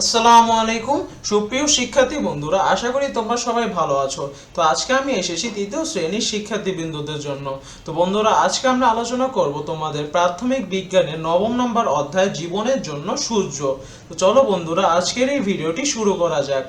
আসসালামু আলাইকুম, সুপ্রিয় শিক্ষার্থী বন্ধুরা, আশা করি তোমরা সবাই ভালো আছো। তো আজকে আমি এসেছি তৃতীয় শ্রেণির শিক্ষার্থী বিন্দুদের জন্য। তো বন্ধুরা, আজকে আমরা আলোচনা করব তোমাদের প্রাথমিক বিজ্ঞানের নবম নম্বর অধ্যায় জীবনের জন্য সূর্য। তো চলো বন্ধুরা, আজকের এই ভিডিওটি শুরু করা যাক।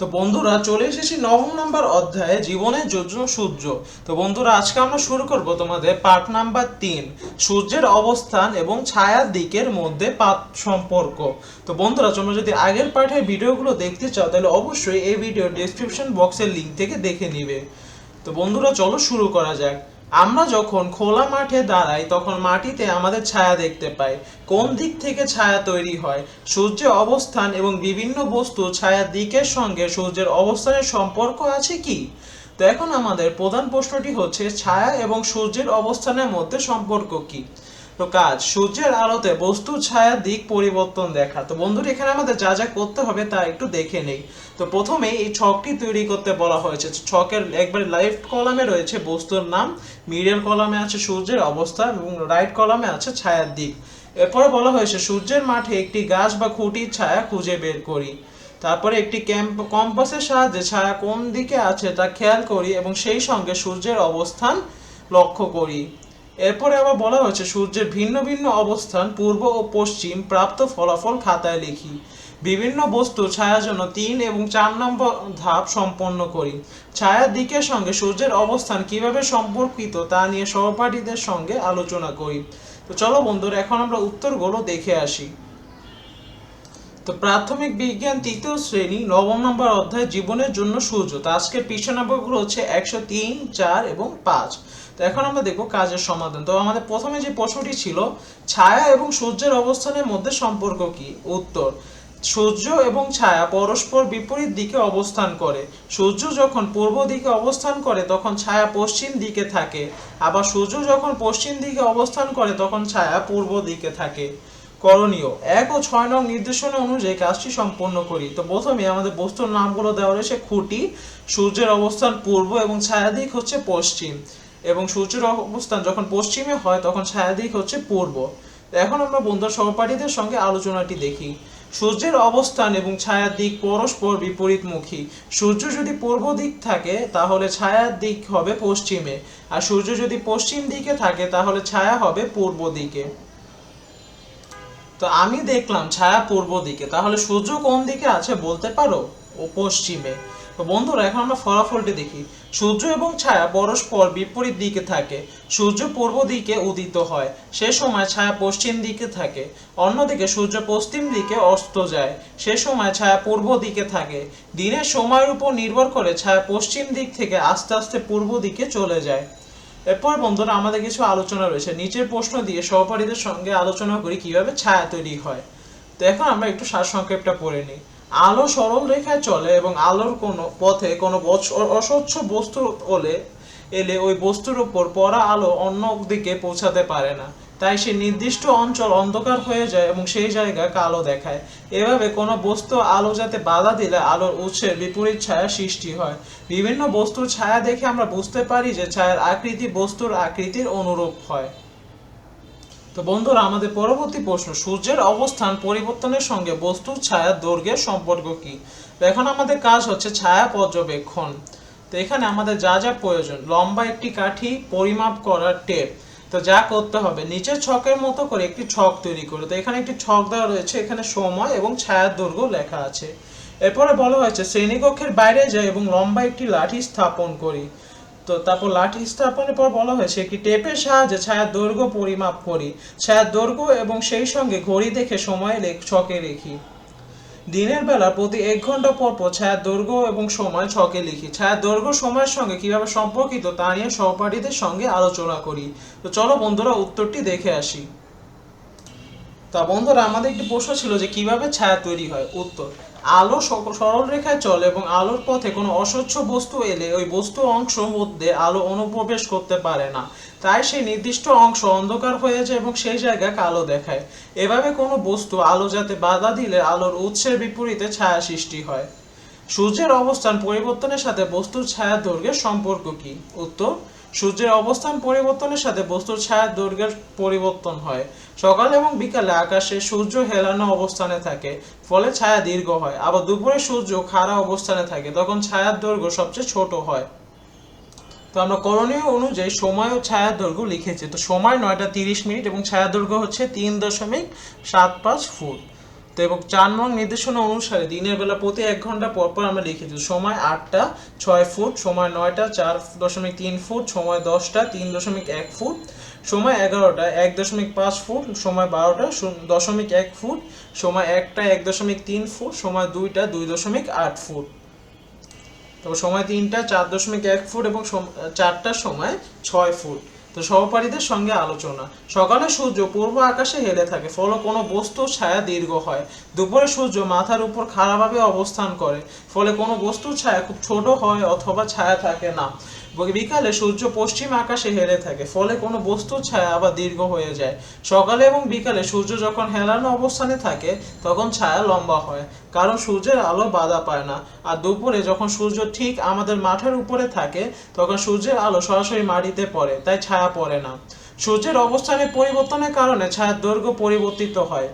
তো বন্ধুরা, চলে এসেছি নবম নম্বর অধ্যায়ে জীবনের জন্য সূর্য। তো বন্ধুরা, আজকে আমরা শুরু করব তোমাদের পার্ট নাম্বার তিন, সূর্যের অবস্থান এবং ছায়ার দিকের মধ্যে পাত সম্পর্ক। তো বন্ধুরা, তোমরা যদি আগের পার্টের ভিডিওগুলো দেখতে চাও, তাহলে অবশ্যই এই ভিডিও ডেসক্রিপশন বক্সের লিঙ্ক থেকে দেখে নিবে। তো বন্ধুরা, চলো শুরু করা যাক। আমরা যখন খোলা মাঠে দাঁড়াই, তখন মাটিতে আমাদের ছায়া দেখতে পাই। কোন দিক থেকে ছায়া তৈরি হয়? সূর্যের অবস্থান এবং বিভিন্ন বস্তু ছায়ার দিকের সঙ্গে সূর্যের অবস্থানের সম্পর্ক আছে কি? তো এখন আমাদের প্রধান প্রশ্নটি হচ্ছে, ছায়া এবং সূর্যের অবস্থানের মধ্যে সম্পর্ক কি? কাজ। সূর্যের আলোতে বস্তু ছায়ার দিক পরিবর্তন দেখা। তো বন্ধুরা, এখানে আমাদের যা যা করতে হবে তা একটু দেখে নেই। তো প্রথমে এই ছকটি তৈরি করতে বলা হয়েছে। ছকের একবার লেফট কলামে রয়েছে বস্তুর নাম মিডল কলামে আছে সূর্যের অবস্থান এবং রাইট কলামে আছে ছায়ার দিক। এরপরে বলা হয়েছে, সূর্যের মাঠে একটি গাছ বা খুঁটির ছায়া খুঁজে বের করি। তারপরে একটি ক্যাম্প, কম্পাসের সাহায্যে ছায়া কোন দিকে আছে তা খেয়াল করি এবং সেই সঙ্গে সূর্যের অবস্থান লক্ষ্য করি। এরপরে আবার বলা হয়েছে, সূর্যের ভিন্ন ভিন্ন অবস্থান পূর্ব ও পশ্চিম প্রাপ্ত ফলাফল খাতায় লিখি। বিভিন্ন বস্তু ছায়ার জন্য তিন এবং চার নম্বর ধাপ সম্পন্ন করি। ছায়ার দিকের সঙ্গে সূর্যের অবস্থান কীভাবে সম্পর্কিত তা নিয়ে সহপাঠীদের সঙ্গে আলোচনা করি। তো চলো বন্ধুরা, এখন আমরা উত্তরগুলো দেখে আসি। তো প্রাথমিক বিজ্ঞান তৃতীয় শ্রেণি নবম নম্বর অধ্যায় জীবনের জন্য সূর্য। তো আজকের পৃষ্ঠা নম্বরগুলো হচ্ছে একশো তিন, চার এবং পাঁচ। তো এখন আমরা দেখব কাজের সমাধান। তো আমাদের প্রথমে যে প্রশ্নটি ছিল, ছায়া এবং সূর্যের অবস্থানের মধ্যে সম্পর্ক কি? উত্তর, সূর্য এবং ছায়া পরস্পর বিপরীত দিকে অবস্থান করে। সূর্য যখন পূর্ব দিকে অবস্থান করে, তখন ছায়া পশ্চিম দিকে থাকে। আবার সূর্য যখন পশ্চিম দিকে অবস্থান করে, তখন ছায়া পূর্ব দিকে থাকে। করণীয়। এক ও ছয় নং নির্দেশনা অনুযায়ী কাজটি সম্পন্ন করি। তো প্রথমে আমাদের বস্তুর নামগুলো দেওয়া রয়েছে খুঁটি, সূর্যের অবস্থান পূর্ব এবং ছায়া দিক হচ্ছে পশ্চিম। এবং সূর্যের অবস্থান যখন পশ্চিমে হয়, তখন ছায়া দিক হচ্ছে পূর্ব। এখন আমরা বন্ধু সহপাঠীদের সঙ্গে আলোচনাটি দেখি। সূর্যের অবস্থান এবং ছায়ার দিক পরস্পর বিপরীতমুখী। সূর্য যদি পূর্ব দিক থাকে, তাহলে ছায়ার দিক হবে পশ্চিমে। আর সূর্য যদি পশ্চিম দিকে থাকে, তাহলে ছায়া হবে পূর্ব দিকে। তো আমি দেখলাম ছায়া পূর্ব দিকে। তাহলে সূর্য কোন দিকে আছে বলতে পারো? ও পশ্চিমে। তো বন্ধুরা, এখন আমরা ফলাফলটি দেখি। সূর্য এবং ছায়া পরস্পর বিপরীত দিকে থাকে। সূর্য পূর্ব দিকে উদিত হয়। সে সময় ছায়া পশ্চিম দিকে থাকে। অন্যদিকে সূর্য পশ্চিম দিকে অস্ত যায়। সে সময় ছায়া পূর্ব দিকে থাকে। দিনের সময়ের উপর নির্ভর করে ছায়া পশ্চিম দিক থেকে আস্তে আস্তে পূর্ব দিকে চলে যায়। এরপর বন্ধুরা আমাদের কিছু আলোচনা রয়েছে। নিচের প্রশ্ন দিয়ে সহপাঠীদের সঙ্গে আলোচনা করি, কীভাবে ছায়া তৈরি হয়। তো এখন আমরা একটু সারসংক্ষেপটা পড়ে নিই। আলো সরল রেখায় চলে এবং আলোর কোনো পথে কোনো অস্বচ্ছ বস্তু হলে এলে ওই বস্তুর উপর পড়া আলো অন্য দিকে পৌঁছাতে পারে না। তাই সে নির্দিষ্ট অঞ্চল অন্ধকার হয়ে যায় এবং সেই জায়গা কালো দেখায়। এভাবে কোনো বস্তু আলো যাতে বাধা দিলে, আলোর উৎসের বিপরীত ছায়া সৃষ্টি হয়। বিভিন্ন বস্তুর ছায়া দেখে আমরা বুঝতে পারি যে ছায়ার আকৃতি বস্তুর আকৃতির অনুরূপ হয়। তো বন্ধুরা, আমাদের পরবর্তী প্রশ্ন, সূর্যের অবস্থান পরিবর্তনের সঙ্গে বস্তুর ছায়ার দৈর্ঘ্যের সম্পর্ক কি? এখন আমাদের কাজ হচ্ছে ছায়া পর্যবেক্ষণ। তো এখানে আমাদের যা যা প্রয়োজন, লম্বা একটি কাঠি পরিমাপ করার টেপ। তো যা করতে হবে, নিচের ছকের মতো করে একটি ছক তৈরি করে। তো এখানে একটি ছক দেওয়া রয়েছে, এখানে সময় এবং ছায়ার দৈর্ঘ্য লেখা আছে। এরপরে বলা হয়েছে, শ্রেণীকক্ষের বাইরে যাই এবং লম্বা একটি লাঠি স্থাপন করি। তো তারপর লাঠি স্থাপনের পর বলা হয়েছে, একটি টেপের সাহায্যে ছায়ার দৈর্ঘ্য পরিমাপ করি। ছায়ার দৈর্ঘ্য এবং সেই সঙ্গে ঘড়ি দেখে সময় ছকে লিখি দিনের বেলা প্রতি এক ঘণ্টা পর পর ছায়ার দৈর্ঘ্য এবং সময় ছকে লিখি। ছায়ার দৈর্ঘ্য সময়ের সঙ্গে কীভাবে সম্পর্কিত তা নিয়ে সহপাঠীদের সঙ্গে আলোচনা করি। তো চলো বন্ধুরা, উত্তরটি দেখে আসি। তা বন্ধুরা, আমাদের একটি প্রশ্ন ছিল যে কীভাবে ছায়া তৈরি হয়? উত্তর আলো সরল রেখায় চলে এবং আলোর পথে কোনো অস্বচ্ছ বস্তু এলে ওই বস্তু অংশ মধ্যে আলো অনুপ্রবেশ করতে পারে না। তাই সেই নির্দিষ্ট অংশ অন্ধকার হয়ে যায় এবং সেই জায়গা কালো দেখায়। এভাবে কোনো বস্তু আলো যাতে বাধা দিলে আলোর উৎসের বিপরীতে ছায়া সৃষ্টি হয়। সূর্যের অবস্থান পরিবর্তনের সাথে বস্তুর ছায়া দৈর্ঘ্যের সম্পর্ক কি? উত্তর সূর্যের অবস্থান পরিবর্তনের সাথে বস্তুর ছায়ার দৈর্ঘ্যের পরিবর্তন হয়। সকাল এবং বিকালে আকাশে সূর্য হেলানো অবস্থানে থাকে, ফলে ছায়া দীর্ঘ হয়। আবার দুপুরে সূর্য খাড়া অবস্থানে থাকে, তখন ছায়ার দৈর্ঘ্য সবচেয়ে ছোট হয়। তো আমরা করণীয় অনুযায়ী সময় ও ছায়ার দৈর্ঘ্য লিখেছি। তো সময় নয়টা তিরিশ মিনিট এবং ছায়ার দৈর্ঘ্য হচ্ছে তিন দশমিক সাত পাঁচ ফুট। এবং চার নং নির্দেশনা অনুসারে দিনের বেলা প্রতি এক ঘণ্টা পরপর পর আমরা লিখেছি সময় আটটা, ছয় ফুট, সময় নয়টা, চার দশমিক তিন ফুট, সময় দশটা, তিন দশমিক এক ফুট, সময় এগারোটা, এক দশমিক পাঁচ ফুট, সময় বারোটা দশমিক এক ফুট, সময় একটা, এক দশমিক তিন ফুট, সময় দুইটা, দুই দশমিক আট ফুট। তো সময় তিনটা, চার দশমিক এক ফুট এবং চারটার সময় ছয় ফুট। তো সহপাঠীদের সঙ্গে আলোচনা। সকালে সূর্য পূর্ব আকাশে হেলে থাকে, ফলে কোনো বস্তুর ছায়া দীর্ঘ হয়। দুপুরে সূর্য মাথার উপর খাড়াভাবে অবস্থান করে, ফলে কোনো বস্তুর ছায়া খুব ছোট হয় অথবা ছায়া থাকে না। বিকালে সূর্য পশ্চিম আকাশে হেলে থাকে, ফলে কোনো বস্তুর ছায়া আবার দীর্ঘ হয়ে যায়। সকালে এবং বিকালে সূর্য যখন হেলানো অবস্থানে থাকে, তখন ছায়া লম্বা হয়, কারণ সূর্যের আলো বাধা পায় না। আর দুপুরে যখন সূর্য ঠিক আমাদের মাথার উপরে থাকে, তখন সূর্যের আলো সরাসরি মাটিতে পড়ে, তাই ছায়া পড়ে না। সূর্যের অবস্থানের পরিবর্তনের কারণে ছায়ার দৈর্ঘ্য পরিবর্তিত হয়।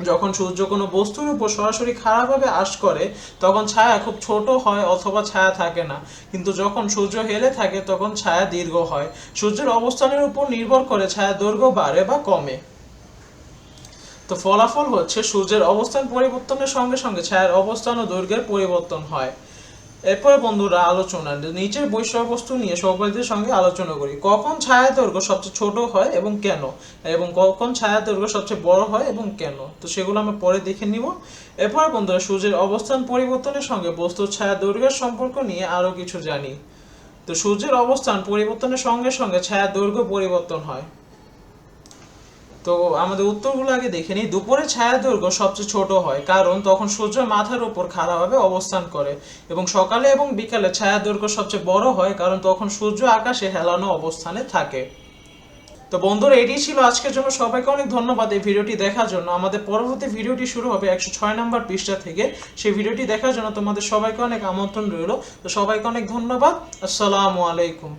যখন সূর্য কোনো বস্তুর উপর সরাসরি খারাপভাবে আশ করে, তখন ছায়া খুব ছোট হয় অথবা ছায়া থাকে না। কিন্তু যখন সূর্য হেলে থাকে, তখন ছায়া দীর্ঘ হয়। সূর্যের অবস্থানের উপর নির্ভর করে ছায়া দৈর্ঘ্য বাড়ে বা কমে। তো ফলাফল হচ্ছে, সূর্যের অবস্থান পরিবর্তনের সঙ্গে সঙ্গে ছায়ার অবস্থান ও দৈর্ঘ্যের পরিবর্তন হয়। এরপরে বন্ধুরা আলোচনা, নিচের বিষয়বস্তু নিয়ে সহপাঠীদের সঙ্গে আলোচনা করি। কখন ছায়া দৈর্ঘ্য সবচেয়ে ছোট হয় এবং কেন? এবং কখন ছায়া দৈর্ঘ্য সবচেয়ে বড় হয় এবং কেন? তো সেগুলো আমরা পরে দেখে নিব। এরপরে বন্ধুরা সূর্যের অবস্থান পরিবর্তনের সঙ্গে বস্তুর ছায়া দৈর্ঘ্যের সম্পর্ক নিয়ে আরও কিছু জানি। তো সূর্যের অবস্থান পরিবর্তনের সঙ্গে সঙ্গে ছায়া দৈর্ঘ্য পরিবর্তন হয়। তো আমাদের উত্তরগুলো আগে দেখে নিই। দুপুরে ছায়া দৈর্ঘ্য সবচেয়ে ছোট হয়, কারণ তখন সূর্য মাথার উপর খাড়াভাবে অবস্থান করে এবং সকালে এবং বিকালে ছায়া দৈর্ঘ্য সবচেয়ে বড় হয়, কারণ তখন সূর্য আকাশে হেলানো অবস্থানে থাকে। তো বন্ধুরা এটি ছিল আজকের জন্য। সবাইকে অনেক ধন্যবাদ এই ভিডিওটি দেখার জন্য। আমাদের পরবর্তী ভিডিওটি শুরু হবে একশো ছয় নম্বর পৃষ্ঠা থেকে। সেই ভিডিওটি দেখার জন্য তোমাদের সবাইকে অনেক আমন্ত্রণ রইল। তো সবাইকে অনেক ধন্যবাদ। আসসালামু আলাইকুম।